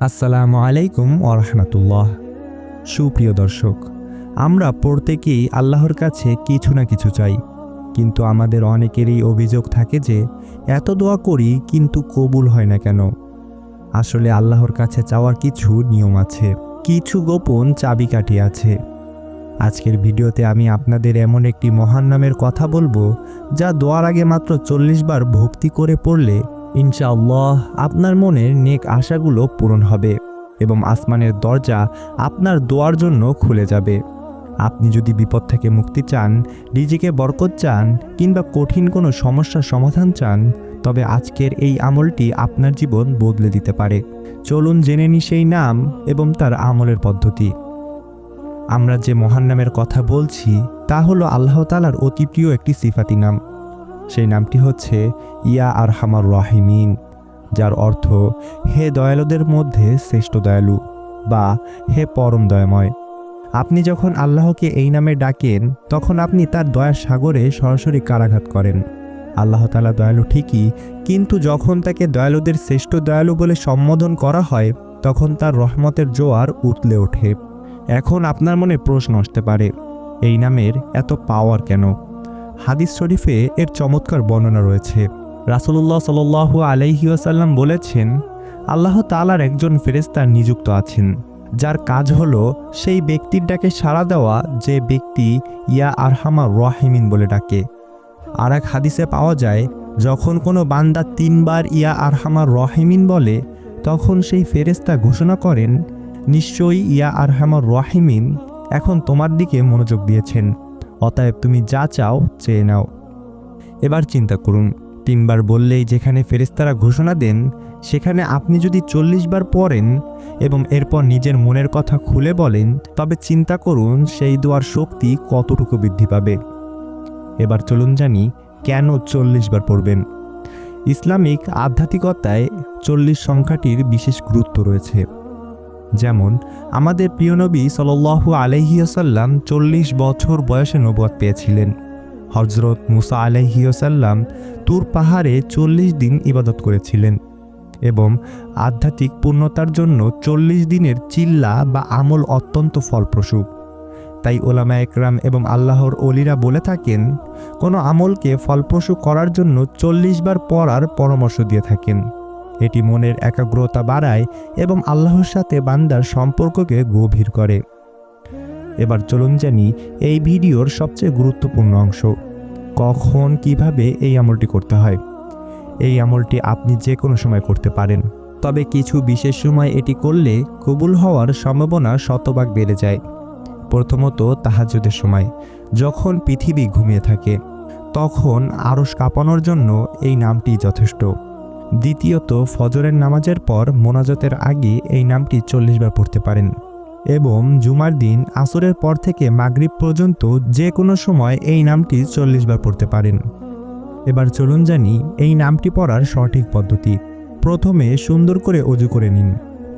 আসসালামু আলাইকুম ওরহমতুল্লাহ সুপ্রিয় দর্শক, আমরা প্রত্যেকেই আল্লাহর কাছে কিছু না কিছু চাই, কিন্তু আমাদের অনেকেরই অভিযোগ থাকে যে, এত দোয়া করি কিন্তু কবুল হয় না কেন? আসলে আল্লাহর কাছে চাওয়ার কিছু নিয়ম আছে, কিছু গোপন চাবিকাঠি আছে। আজকের ভিডিওতে আমি আপনাদের এমন একটি মহান নামের কথা বলব, যা দোয়ার আগে মাত্র চল্লিশ বার ভক্তি করে পড়লে ইনশাআল্লাহ আপনার মনের নেক আশাগুলো পূরণ হবে এবং আসমানের দরজা আপনার দোয়ার জন্য খুলে যাবে। আপনি যদি বিপদ থেকে মুক্তি চান, রিজিকে বরকত চান, কিংবা কঠিন কোনো সমস্যার সমাধান চান, তবে আজকের এই আমলটি আপনার জীবন বদলে দিতে পারে। চলুন জেনে নি সেই নাম এবং তার আমলের পদ্ধতি। আমরা যে মহান নামের কথা বলছি, তা হলো আল্লাহ তালার অতি প্রিয় একটি সিফাতি নাম। সেই নামটি হচ্ছে ইয়া আর হামার রাহিমিন, যার অর্থ হে দয়ালুদের মধ্যে শ্রেষ্ঠ দয়ালু বা হে পরম দয়াময়। আপনি যখন আল্লাহকে এই নামে ডাকেন, তখন আপনি তার দয়ার সাগরে সরাসরি কারাঘাত করেন। আল্লাহ তালা দয়ালু ঠিকই, কিন্তু যখন তাকে দয়ালুদের শ্রেষ্ঠ দয়ালু বলে সম্বোধন করা হয়, তখন তার রহমতের জোয়ার উতলে ওঠে। এখন আপনার মনে প্রশ্ন আসতে পারে, এই নামের এত পাওয়ার কেন? হাদিস শরীফে এর চমৎকার বর্ণনা রয়েছে। রাসুলুল্লাহ সাল আলাইহিউসাল্লাম বলেছেন, আল্লাহ তালার একজন ফেরেস্তার নিযুক্ত আছেন, যার কাজ হলো সেই ব্যক্তির ডাকে সাড়া দেওয়া যে ব্যক্তি ইয়া আরহামা রাহিমিন বলে ডাকে। আর এক হাদিসে পাওয়া যায়, যখন কোনো বান্দা তিনবার ইয়া আরহামা রহিমিন বলে, তখন সেই ফেরেস্তা ঘোষণা করেন, নিশ্চয়ই ইয়া আরহামা রহিমিন এখন তোমার দিকে মনোযোগ দিয়েছেন। অতএব তুমি যা চাও, চেয়ে নাও। এবার চিন্তা করুন, তিনবার বললেই যেখানে ফেরেস্তারা ঘোষণা দেন, সেখানে আপনি যদি চল্লিশ বার পড়েন এবং এরপর নিজের মনের কথা খুলে বলেন, তবে চিন্তা করুন সেই দোয়ার শক্তি কতটুকু বৃদ্ধি পাবে। এবার চলুন জানি, কেন চল্লিশ বার পড়বেন? ইসলামিক আধ্যাত্মিকতায় চল্লিশ সংখ্যাটির বিশেষ গুরুত্ব রয়েছে। যেমন, আমাদের প্রিয় নবী সাল্লু আলহিউসাল্লাম চল্লিশ বছর বয়সে নবুয়াত পেয়েছিলেন। হজরত মুসা আলহিউসাল্লাম তুর পাহাড়ে চল্লিশ দিন ইবাদত করেছিলেন এবং আধ্যাত্মিক পূর্ণতার জন্য চল্লিশ দিনের চিল্লা বা আমল অত্যন্ত ফলপ্রসূ। তাই ওলামা একরাম এবং আল্লাহর অলিরা বলে থাকেন, কোনো আমলকে ফলপ্রসূ করার জন্য চল্লিশ বার পড়ার পরামর্শ দিয়ে থাকেন। এটি মনের একাগ্রতা বাড়ায় এবং আল্লাহর সাথে বান্দার সম্পর্ককে গভীর করে। এবার চলুন জানি এই ভিডিওর সবচেয়ে গুরুত্বপূর্ণ অংশ। কখন, কীভাবে এই আমলটি করতে হয়? এই আমলটি আপনি যে কোনো সময় করতে পারেন। তবে কিছু বিশেষ সময় এটি করলে কবুল হওয়ার সম্ভাবনা শতভাগ বেড়ে যায়। প্রথমত তাহাজুদের সময়। যখন পৃথিবী ঘুমিয়ে থাকে, তখন আরস কাঁপানোর জন্য এই নামটি যথেষ্ট। দ্বিতীয়ত, ফজরের নামাজের পর মোনাজতের আগে এই নামটি চল্লিশ বার পড়তে পারেন এবং জুমার দিন, আসরের পর থেকে মাগরিব পর্যন্ত যে কোনো সময় এই নামটি চল্লিশ বার পড়তে পারেন। এবার চলুন জানি এই নামটি পড়ার সঠিক পদ্ধতি। প্রথমে সুন্দর করে অজু করে নিন।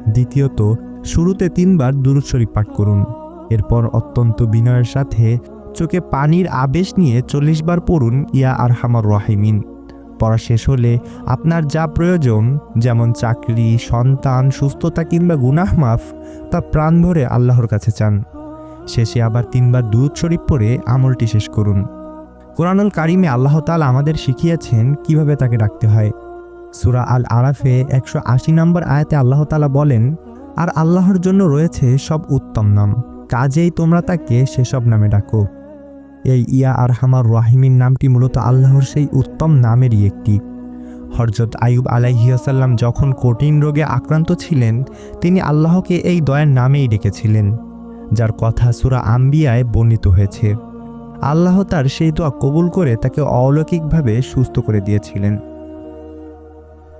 দ্বিতীয়ত, শুরুতে তিনবার দুরুদ শরীফ পাঠ করুন। এরপর অত্যন্ত বিনয়ের সাথে চোখে পানির আবেশ নিয়ে চল্লিশ বার পড়ুন, ইয়া আর হামার রাহিমিন। পড়া শেষ হলে আপনার যা প্রয়োজন, যেমন চাকরি, সন্তান, সুস্থতা কিংবা গুনাহ মাফ, তা প্রাণ ভরে আল্লাহর কাছে চান। শেষে আবার তিনবার দুধ শরীফ পরে আমলটি শেষ করুন। কোরআনুল কারিমে আল্লাহ তালা আমাদের শিখিয়েছেন কীভাবে তাকে ডাকতে হয়। সুরা আল আরাফে একশো আশি নম্বর আয়াতে আল্লাহ তালা বলেন, আর আল্লাহর জন্য রয়েছে সব উত্তম নাম। কাজেই তোমরা তাকে সেসব নামে ডাকো। এই ইয়া আর হামার রাহিমিন নামটি মূলত আল্লাহর সেই উত্তম নামেরই একটি। হরজত আয়ুব আলাইহিয়াসাল্লাম যখন কঠিন রোগে আক্রান্ত ছিলেন, তিনি আল্লাহকে এই দয়ার নামেই ডেকেছিলেন, যার কথা সুরা আম্বিয়ায় বর্ণিত হয়েছে। আল্লাহ তার সেই দোয়া কবুল করে তাকে অলৌকিকভাবে সুস্থ করে দিয়েছিলেন।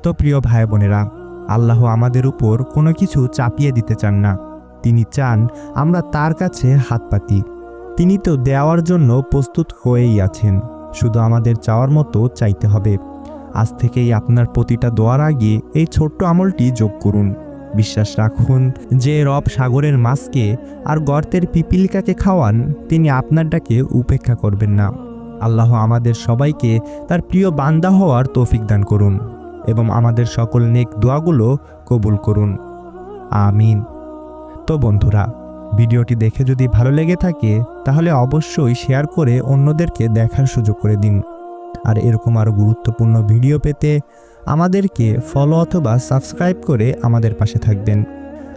তো প্রিয় ভাই বোনেরা আল্লাহ আমাদের উপর কোনো কিছু চাপিয়ে দিতে চান না। তিনি চান আমরা তার কাছে হাত পাতি। তিনি তো দেওয়ার জন্য প্রস্তুত হয়েই আছেন। শুধু আমাদের চাওয়ার মতো চাইতে হবে। আজ থেকেই আপনার প্রতিটা দোয়ার আগে এই ছোট্ট আমলটি যোগ করুন। বিশ্বাস রাখুন যে রব সাগরের মাছকে আর গর্তের পিপিলিকাকে খাওয়ান, তিনি আপনার ডাকে উপেক্ষা করবেন না। আল্লাহ আমাদের সবাইকে তার প্রিয় বান্দা হওয়ার তৌফিক দান করুন এবং আমাদের সকল নেক দোয়াগুলো কবুল করুন। আমিন। তো বন্ধুরা ভিডিওটি দেখে যদি ভালো লেগে থাকে, তাহলে অবশ্যই শেয়ার করে অন্যদেরকে দেখার সুযোগ করে দিন। আর এরকম আরও গুরুত্বপূর্ণ ভিডিও পেতে আমাদেরকে ফলো অথবা সাবস্ক্রাইব করে আমাদের পাশে থাকবেন।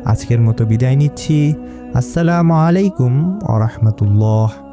আজকের মতো বিদায় নিচ্ছি। আসসালামু আলাইকুম আ রহমতুল্লাহ।